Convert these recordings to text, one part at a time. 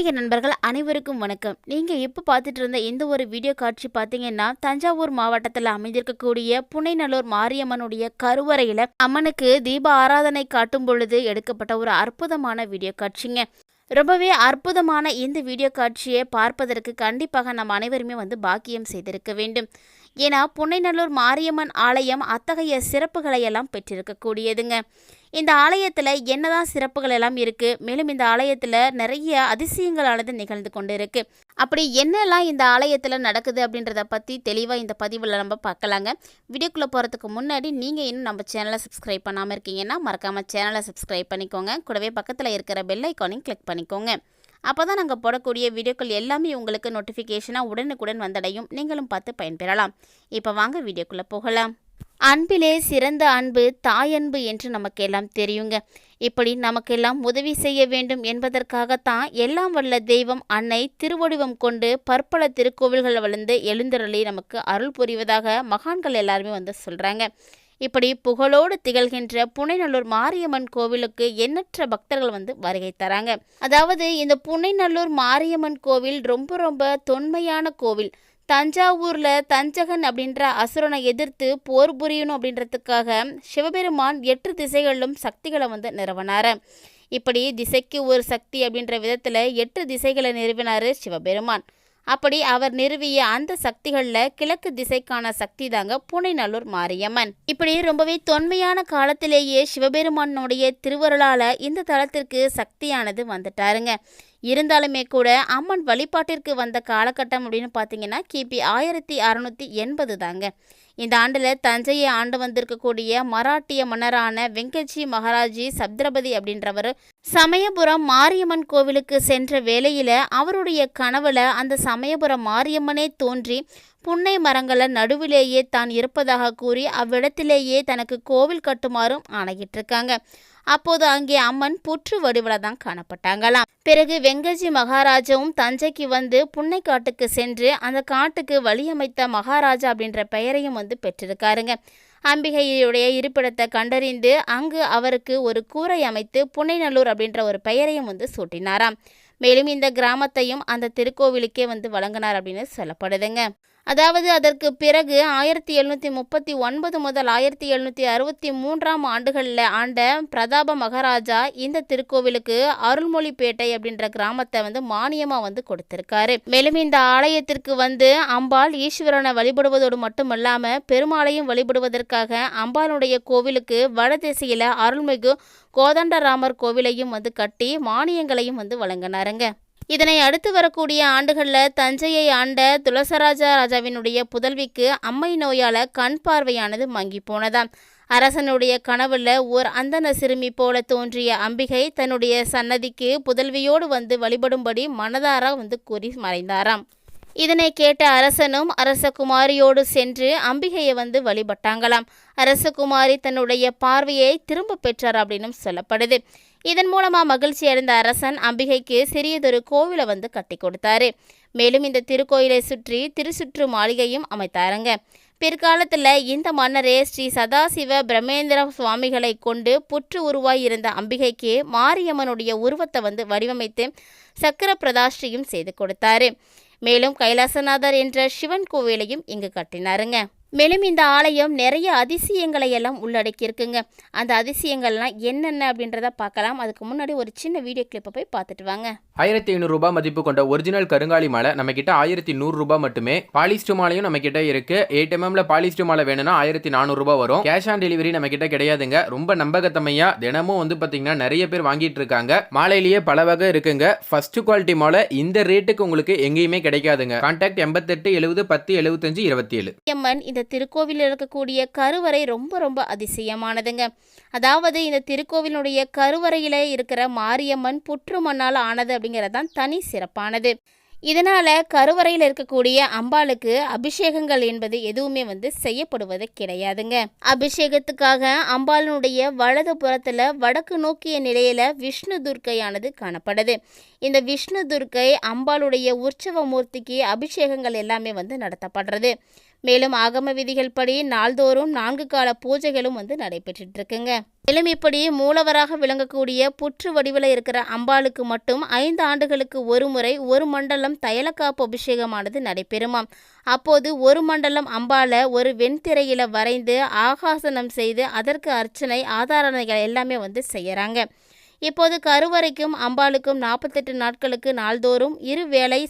ஆன்மீக நண்பர்கள் அனைவருக்கும் வணக்கம். நீங்க இப்ப பார்த்துட்டு இருந்த இந்த ஒரு வீடியோ காட்சி பார்த்தீங்கன்னா தஞ்சாவூர் மாவட்டத்தில் அமைந்திருக்கக்கூடிய புனைநல்லூர் மாரியம்மனுடைய கருவறையில அம்மனுக்கு தீப ஆராதனை காட்டும் பொழுது எடுக்கப்பட்ட ஒரு அற்புதமான வீடியோ காட்சிங்க. ரொம்பவே அற்புதமான இந்த வீடியோ காட்சியை பார்ப்பதற்கு கண்டிப்பாக நம்ம அனைவருமே வந்து பாக்கியம் செய்திருக்க வேண்டும். ஏன்னா புன்னைநல்லூர் மாரியம்மன் ஆலயம் அத்தகைய சிறப்புகளை எல்லாம் பெற்றிருக்கக்கூடியதுங்க. இந்த ஆலயத்தில் என்னதான் சிறப்புகள் எல்லாம் இருக்குது மேலும் இந்த ஆலயத்தில் நிறைய அதிசயங்களானது நிகழ்ந்து கொண்டு இருக்கு அப்படி என்னெல்லாம் இந்த ஆலயத்தில் நடக்குது அப்படின்றத பற்றி தெளிவாக இந்த பதிவில் நம்ம பார்க்கலாங்க. வீடியோக்குள்ளே போகிறதுக்கு முன்னாடி நீங்கள் இன்னும் நம்ம சேனலை சப்ஸ்கிரைப் பண்ணாமல் இருக்கீங்கன்னா மறக்காமல் சேனலை சப்ஸ்கிரைப் பண்ணிக்கோங்க. கூடவே பக்கத்தில் இருக்கிற பெல் ஐக்கானையும் கிளிக் பண்ணிக்கோங்க. அப்போ தான் நாங்கள் போடக்கூடிய வீடியோக்கள் எல்லாமே உங்களுக்கு நோட்டிஃபிகேஷனாக உடனுக்குடன் வந்தடையும். நீங்களும் பார்த்து பயன்பெறலாம். இப்போ வாங்க வீடியோக்குள்ளே போகலாம். அன்பிலே சிறந்த அன்பு தாயன்பு என்று நமக்கெல்லாம் தெரியுங்க. இப்படி நமக்கெல்லாம் உதவி செய்ய வேண்டும் என்பதற்காகத்தான் எல்லாம் வல்ல தெய்வம் அன்னை திருவடிவம் கொண்டு பற்பல திருக்கோவில்கள் வளர்ந்து எழுந்தருளி நமக்கு அருள் புரிவதாக மகான்கள் எல்லாருமே வந்து சொல்கிறாங்க இப்படி புகழோடு திகழ்கின்ற புனைநல்லூர் மாரியம்மன் கோவிலுக்கு எண்ணற்ற பக்தர்கள் வந்து வருகை தராங்க. அதாவது இந்த புனைநல்லூர் மாரியம்மன் கோவில் ரொம்ப ரொம்ப தொன்மையான கோவில். தஞ்சாவூர்ல தஞ்சகன் அப்படின்ற அசுரனை எதிர்த்து போர் புரியணும் அப்படின்றதுக்காக சிவபெருமான் எட்டு திசைகளிலும் சக்திகளை வந்து நிறுவனார. இப்படி திசைக்கு ஒரு சக்தி அப்படின்ற விதத்தில் எட்டு திசைகளை நிறுவினார் சிவபெருமான். அப்படி அவர் நிறுவிய அந்த சக்திகளில் கிழக்கு திசைக்கான சக்தி தாங்க புனைநல்லூர் மாரியம்மன். இப்படி ரொம்பவே தொன்மையான காலத்திலேயே சிவபெருமானுடைய திருவருளால இந்த தலத்திற்கு சக்தியானது வந்துட்டாருங்க. இருந்தாலுமே கூட அம்மன் வழிபாட்டிற்கு வந்த காலகட்டம் அப்படின்னு பார்த்தீங்கன்னா கிபி ஆயிரத்தி அறநூற்றி எண்பது தாங்க. இந்த ஆண்டில் தஞ்சையை ஆண்டு வந்திருக்கக்கூடிய மராட்டிய மன்னரான வெங்கட்ஜி மகாராஜி சப்திரபதி அப்படின்றவர் சமயபுரம் மாரியம்மன் கோவிலுக்கு சென்ற வேளையில் அவருடைய கனவுல அந்த சமயபுரம் மாரியம்மனே தோன்றி புன்னை மரங்களை நடுவிலேயே தான் இருப்பதாக கூறி அவ்விடத்திலேயே தனக்கு கோவில் கட்டுமாறும் ஆணையிட்டிருக்காங்க. அப்போது அங்கே அம்மன் புற்று வடிவில் தான் காணப்பட்டாங்களாம். பிறகு வெங்கஜி மகாராஜாவும் தஞ்சைக்கு வந்து புன்னை காட்டுக்கு சென்று அந்த காட்டுக்கு வழியமைத்த மகாராஜா அப்படின்ற பெயரையும் வந்து பெற்றிருக்காருங்க. அம்பிகையுடைய இருப்பிடத்தை கண்டறிந்து அங்கு அவருக்கு ஒரு கூரை அமைத்து புனைநல்லூர் அப்படின்ற ஒரு பெயரையும் வந்து சூட்டினாராம். மேலும் இந்த கிராமத்தையும் அந்த திருக்கோவிலுக்கே வந்து வழங்கினார் அப்படின்னு சொல்லப்படுதுங்க. அதாவது அதற்கு பிறகு ஆயிரத்தி எழுநூற்றி முப்பத்தி ஒன்பது முதல் ஆயிரத்தி எழுநூற்றி அறுபத்தி மூன்றாம் ஆண்டுகளில் ஆண்ட பிரதாப மகாராஜா இந்த திருக்கோவிலுக்கு அருள்மொழிப்பேட்டை அப்படின்ற கிராமத்தை வந்து மானியமாக வந்து கொடுத்திருக்காரு. மேலும் இந்த ஆலயத்திற்கு வந்து அம்பாள் ஈஸ்வரனை வழிபடுவதோடு மட்டுமல்லாமல் பெருமாளையும் வழிபடுவதற்காக அம்பாளுடைய கோவிலுக்கு வடதிசையில் அருள்மிகு கோதண்டராமர் கோவிலையும் வந்து கட்டி மானியங்களையும் வந்து வழங்கினாருங்க. இதனை அடுத்து வரக்கூடிய ஆண்டுகளில் தஞ்சையை ஆண்ட துளசராஜா ராஜாவினுடைய புதல்விக்கு அம்மை நோயால் கண் பார்வையானது மங்கி போனதாம். அரசனுடைய கனவுல ஓர் அந்தன சிறுமி போல தோன்றிய அம்பிகை தன்னுடைய சன்னதிக்கு புதல்வியோடு வந்து வழிபடும்படி மனதார வந்து கூறி மறைந்தாராம். இதனை கேட்ட அரசனும் அரசகுமாரியோடு சென்று அம்பிகையை வந்து வழிபட்டாங்களாம். அரசகுமாரி தன்னுடைய பார்வையை திரும்ப பெற்றார் அப்படின்னும் சொல்லப்படுது. இதன் மூலமாக மகிழ்ச்சி அடைந்த அரசன் அம்பிகைக்கு சிறியதொரு கோவிலை வந்து கட்டி கொடுத்தாரு. மேலும் இந்த திருக்கோயிலை சுற்றி திருசுற்று மாளிகையும் அமைத்தாருங்க. பிற்காலத்தில் இந்த மன்னரே ஸ்ரீ சதாசிவ பிரமேந்திர சுவாமிகளை கொண்டு புற்று உருவாய் இருந்த அம்பிகைக்கு மாரியம்மனுடைய உருவத்தை வந்து வடிவமைத்து சக்கர பிரதாஷ்டியும் செய்து கொடுத்தாரு. மேலும் கைலாசநாதர் என்ற சிவன் கோவிலையும் இங்கு கட்டினாருங்க. மேலும் இந்த ஆலயம் நிறைய அதிசயங்களை எல்லாம் உள்ளடக்கியிருக்குங்க. அந்த அதிசயங்கள்லாம் என்னென்ன அப்படின்றத பார்க்கலாம். அதுக்கு முன்னாடி ஒரு சின்ன வீடியோ கிளிப்பை போய் பார்த்துட்டு வாங்க. ஆயிரத்தி ஐநூறு ரூபாய் மதிப்பு கொண்ட ஒரிஜினல் கருங்காலி மாலை நம்ம கிட்ட ஆயிரத்தி நூறு ரூபாய் மட்டுமே. பாலிஸ்டர் மாலையும் நம்ம கிட்ட இருக்கு எயிட் எம்எம்ல பாலிஸ்டர் மாலை வேணும்னா ஆயிரத்தி நானூறு ரூபாய் வரும். கேஷ் ஆன் டெலிவரி நம்ம கிட்ட கிடையாதுங்க. ரொம்ப நம்பகத்தமையா தினமும் வந்து பாத்தீங்கன்னா நிறைய பேர் வாங்கிட்டு இருக்காங்க. மாலையிலேயே பல வகை இருக்குங்க. ஃபர்ஸ்ட் குவாலிட்டி மாலை இந்த ரேட்டுக்கு உங்களுக்கு எங்கேயுமே கிடைக்காதுங்க. கான்டாக்ட் எண்பத்தெட்டு எழுபது பத்து எழுபத்தஞ்சு இருபத்தி ஏழு அம்மன் இந்த திருக்கோவிலில் இருக்கக்கூடிய கருவறை ரொம்ப ரொம்ப அதிசயமானதுங்க. அதாவது இந்த திருக்கோவிலுடைய கருவறையில் இருக்கிற மாரியம்மன் புற்று மண்ணால் ஆனது அப்படிங்கிறது தான் தனி சிறப்பானது. இதனால் கருவறையில் இருக்கக்கூடிய அம்பாளுக்கு அபிஷேகங்கள் என்பது எதுவுமே வந்து செய்யப்படுவது கிடையாதுங்க. அபிஷேகத்துக்காக அம்பாளினுடைய வலது புறத்தில் வடக்கு நோக்கிய நிலையில் விஷ்ணு துர்க்கையானது காணப்படுது. இந்த விஷ்ணு துர்க்கை அம்பாளுடைய உற்சவ மூர்த்திக்கு அபிஷேகங்கள் எல்லாமே வந்து நடத்தப்படுறது. மேலும் ஆகம விதிகள் படி நாள்தோறும் நான்கு கால பூஜைகளும் வந்து நடைபெற்றுட்டு இருக்குங்க மேலும் இப்படி மூலவராக விளங்கக்கூடிய புற்று வடிவில் இருக்கிற அம்பாளுக்கு மட்டும் ஐந்து ஆண்டுகளுக்கு ஒரு முறை ஒரு மண்டலம் தைலக்காப்பு அபிஷேகமானது நடைபெறுமாம். அப்போது ஒரு மண்டலம் அம்பாளை ஒரு வெண்திரையில வரைந்து ஆகாசனம் செய்து அதற்கு அர்ச்சனை ஆதாரணைகள் எல்லாமே வந்து செய்யறாங்க. இப்போது கருவறைக்கும் அம்பாளுக்கும் நாற்பத்தெட்டு நாட்களுக்கு நாள்தோறும் இரு வேளை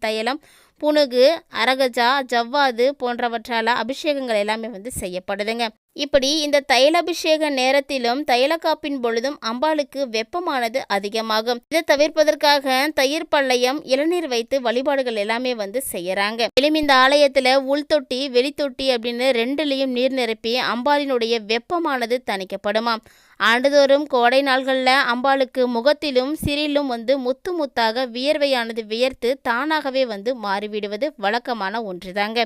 தைலம் புனுகு அரகஜா ஜவ்வாது போன்றவற்றால் அபிஷேகங்கள் எல்லாமே வந்து செய்யப்படுதுங்க. இப்படி இந்த தைலாபிஷேக நேரத்திலும் தைலக்காப்பின் பொழுதும் அம்பாளுக்கு வெப்பமானது அதிகமாகும். இதை தவிர்ப்பதற்காக தயிர் பள்ளையம் இளநீர் வைத்து வழிபாடுகள் எல்லாமே வந்து செய்யறாங்க. மேலும் இந்த ஆலயத்துல உள்தொட்டி வெளித்தொட்டி அப்படின்னு ரெண்டுலேயும் நீர் நிரப்பி அம்பாளினுடைய வெப்பமானது தணிக்கப்படுமாம். ஆண்டுதோறும் கோடை நாள்களில் அம்பாளுக்கு முகத்திலும் சிறிலும் வந்து முத்து முத்தாக வியர்வையானது வியர்த்து தானாகவே வந்து மாறிவிடுவது வழக்கமான ஒன்றுதாங்க.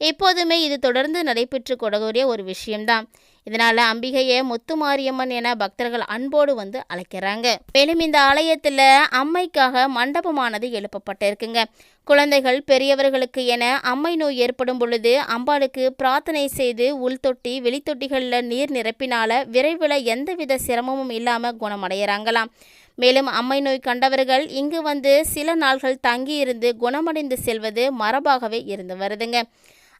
எப்போதுமே இது தொடர்ந்து நடைபெற்று கொடக்கூடிய ஒரு விஷயம்தான். இதனால் அம்பிகையை முத்துமாரியம்மன் என பக்தர்கள் அன்போடு வந்து அழைக்கிறாங்க. மேலும் இந்த ஆலயத்தில் அம்மைக்காக மண்டபமானது எழுப்பப்பட்டிருக்குங்க. குழந்தைகள் பெரியவர்களுக்கு என அம்மை நோய் ஏற்படும் பொழுது அம்பாளுக்கு பிரார்த்தனை செய்து உள்தொட்டி வெளித்தொட்டிகளில் நீர் நிரப்பினால விரைவில் எந்தவித சிரமமும் இல்லாமல் குணமடைகிறாங்களாம் மேலும் அம்மை நோய் கண்டவர்கள் இங்கு வந்து சில நாள்கள் தங்கியிருந்து குணமடைந்து செல்வது மரபாகவே இருந்து வருதுங்க.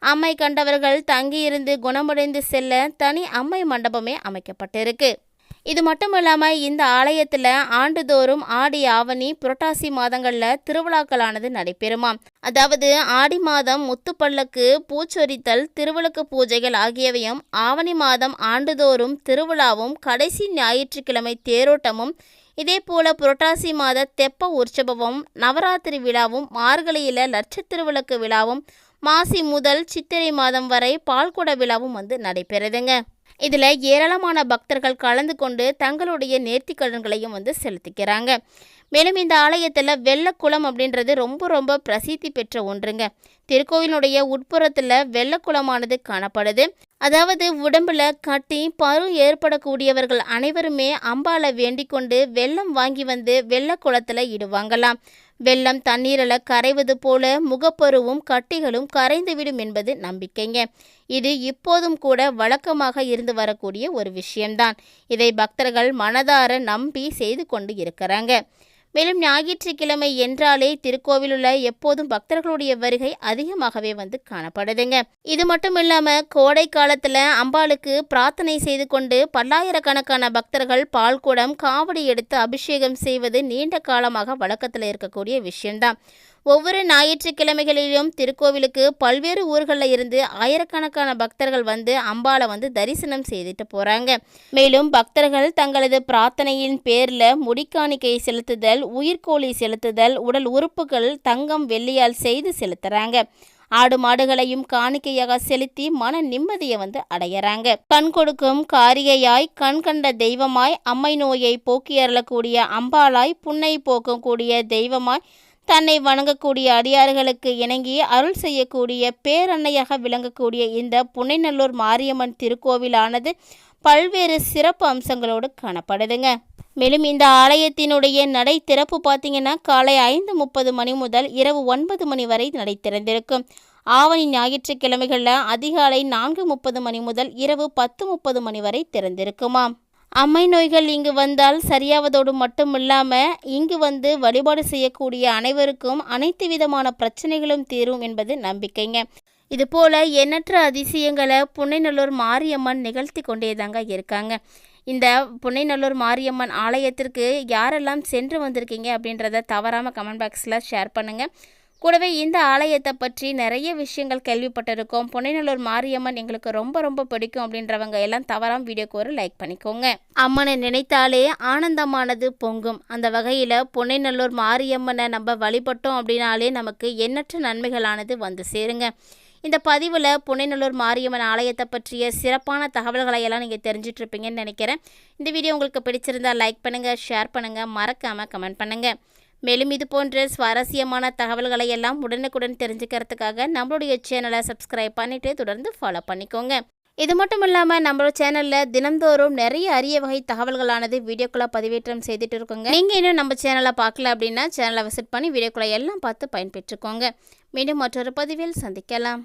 அம்மை கண்டவர்கள் தங்கியிருந்து குணமடைந்து செல்ல தனி அம்மை மண்டபமே அமைக்கப்பட்டிருக்கு. இது மட்டும் இல்லாமல் இந்த ஆலயத்தில் ஆண்டுதோறும் ஆடி ஆவணி புரட்டாசி மாதங்களில் திருவிழாக்களானது நடைபெறுமாம். அதாவது ஆடி மாதம் முத்துப்பல்லக்கு பூச்சொரித்தல் திருவிளக்கு பூஜைகள் ஆகியவையும் ஆவணி மாதம் ஆண்டுதோறும் திருவிழாவும் கடைசி ஞாயிற்றுக்கிழமை தேரோட்டமும் இதே போல புரட்டாசி மாத தெப்ப உற்சவமும் நவராத்திரி விழாவும் மார்கழியில் லட்ச திருவிளக்கு விழாவும் மாசி முதல் சித்திரை மாதம் வரை பால்குட விழாவும் வந்து நடைபெறுதுங்க. இதில் ஏராளமான பக்தர்கள் கலந்து கொண்டு தங்களுடைய நேர்த்திக்கடன்களையும் வந்து செலுத்திக்கிறாங்க. மேலும் இந்த ஆலயத்தில் வெள்ளக்குளம் அப்படின்றது ரொம்ப ரொம்ப பிரசித்தி பெற்ற ஒன்றுங்க. திருக்கோயிலுடைய உட்புறத்தில் வெள்ளக்குளமானது காணப்படுது. அதாவது உடம்புல கட்டி பரு ஏற்படக்கூடியவர்கள் அனைவருமே அம்பாளை வேண்டிக் கொண்டு வெள்ளம் வாங்கி வந்து வெள்ளக்குளத்தில் இடுவாங்களாம். வெள்ளம் தண்ணீரில் கரைவது போல முகப்பருவும் கட்டிகளும் கரைந்துவிடும் என்பது நம்பிக்கைங்க. இது இப்போதும் கூட வழக்கமாக இருந்து வரக்கூடிய ஒரு விஷயம்தான். இதை பக்தர்கள் மனதார நம்பி செய்து கொண்டு இருக்கிறாங்க. மேலும் ஞாயிற்றுக்கிழமை என்றாலே திருக்கோவிலுள்ள எப்போதும் பக்தர்களுடைய வருகை அதிகமாகவே வந்து காணப்படுதுங்க. இது மட்டும் இல்லாம கோடை காலத்துல அம்பாளுக்கு பிரார்த்தனை செய்து கொண்டு பல்லாயிரக்கணக்கான பக்தர்கள் பால்குடம் காவடி எடுத்து அபிஷேகம் செய்வது நீண்ட காலமாக வழக்கத்தில் இருக்கக்கூடிய விஷயம்தான். ஒவ்வொரு ஞாயிற்றுக்கிழமைகளிலும் திருக்கோவிலுக்கு பல்வேறு ஊர்களில் இருந்து ஆயிரக்கணக்கான பக்தர்கள் வந்து அம்பாளை வந்து தரிசனம் செய்துட்டு போகிறாங்க மேலும் பக்தர்கள் தங்களது பிரார்த்தனையின் பேரில் முடிக்காணிக்கை செலுத்துதல் உயிர்கோழி செலுத்துதல் உடல் உறுப்புகள் தங்கம் வெள்ளியால் செய்து செலுத்துகிறாங்க ஆடு மாடுகளையும் காணிக்கையாக செலுத்தி மன நிம்மதியை வந்து அடையிறாங்க. கண் கொடுக்கும் காரியையாய் கண் கண்ட தெய்வமாய் அம்மை நோயை போக்கி அருளக்கூடிய அம்பாளாய் புன்னை போக்கக்கூடிய தெய்வமாய் தன்னை வணங்கக்கூடிய அடியார்களுக்கு இணங்கி அருள் செய்யக்கூடிய பேரன்னையாக விளங்கக்கூடிய இந்த புனைநல்லூர் மாரியம்மன் திருக்கோவிலானது பல்வேறு சிறப்பு அம்சங்களோடு காணப்படுதுங்க. மேலும் இந்த ஆலயத்தினுடைய நடை திறப்பு பார்த்தீங்கன்னா காலை ஐந்து முப்பது மணி முதல் இரவு ஒன்பது மணி வரை நடை திறந்திருக்கும். ஆவணி ஞாயிற்றுக்கிழமைகளில் அதிகாலை நான்கு முப்பது மணி முதல் இரவு பத்து முப்பது மணி வரை திறந்திருக்குமாம். அம்மை நோய்கள் இங்கு வந்தால் சரியாவதோடு மட்டும் இல்லாமல் இங்கு வந்து வழிபாடு செய்யக்கூடிய அனைவருக்கும் அனைத்து விதமான பிரச்சனைகளும் தீரும் என்பது நம்பிக்கைங்க. இதுபோல எண்ணற்ற அதிசயங்களை புன்னைநல்லூர் மாரியம்மன் நிகழ்த்தி கொண்டேதாங்க இருக்காங்க. இந்த புன்னைநல்லூர் மாரியம்மன் ஆலயத்திற்கு யாரெல்லாம் சென்று வந்திருக்கீங்க அப்படின்றத தவறாமல் கமெண்ட் பாக்ஸில் ஷேர் பண்ணுங்கள் கூடவே இந்த ஆலயத்தை பற்றி நிறைய விஷயங்கள் கேள்விப்பட்டிருக்கோம். புனைநல்லூர் மாரியம்மன் எங்களுக்கு ரொம்ப ரொம்ப பிடிக்கும் அப்படின்றவங்க எல்லாம் தவறாம வீடியோக்கு ஒரு லைக் பண்ணிக்கோங்க. அம்மனை நினைத்தாலே ஆனந்தமானது பொங்கும். அந்த வகையில் புனைநல்லூர் மாரியம்மனை நம்ம வழிபட்டோம் அப்படின்னாலே நமக்கு எண்ணற்ற நன்மைகளானது வந்து சேருங்க. இந்த பதிவில் புனைநல்லூர் மாரியம்மன் ஆலயத்தை பற்றிய சிறப்பான தகவல்களை எல்லாம் நீங்கள் தெரிஞ்சிட்ருப்பீங்கன்னு நினைக்கிறேன். இந்த வீடியோ உங்களுக்கு பிடிச்சிருந்தா லைக் பண்ணுங்கள் ஷேர் பண்ணுங்கள் மறக்காமல் கமெண்ட் பண்ணுங்கள் மேலும் இது போன்ற சுவாரஸ்யமான தகவல்களை எல்லாம் உடனுக்குடன் தெரிஞ்சுக்கிறதுக்காக நம்மளுடைய சேனலை சப்ஸ்கிரைப் பண்ணிவிட்டு தொடர்ந்து ஃபாலோ பண்ணிக்கோங்க. இது மட்டும் இல்லாமல் நம்மளோட சேனலில் தினந்தோறும் நிறைய அரிய வகை தகவல்களானது வீடியோக்குள்ளே பதிவேற்றம் செய்துட்டு இருக்கோங்க. நீங்கள் இன்னும் நம்ம சேனலை பார்க்கல அப்படின்னா சேனலை விசிட் பண்ணி வீடியோக்குள்ளே எல்லாம் பார்த்து பயன்பெற்றுக்கோங்க. மீண்டும் மற்றொரு பதிவில் சந்திக்கலாம்.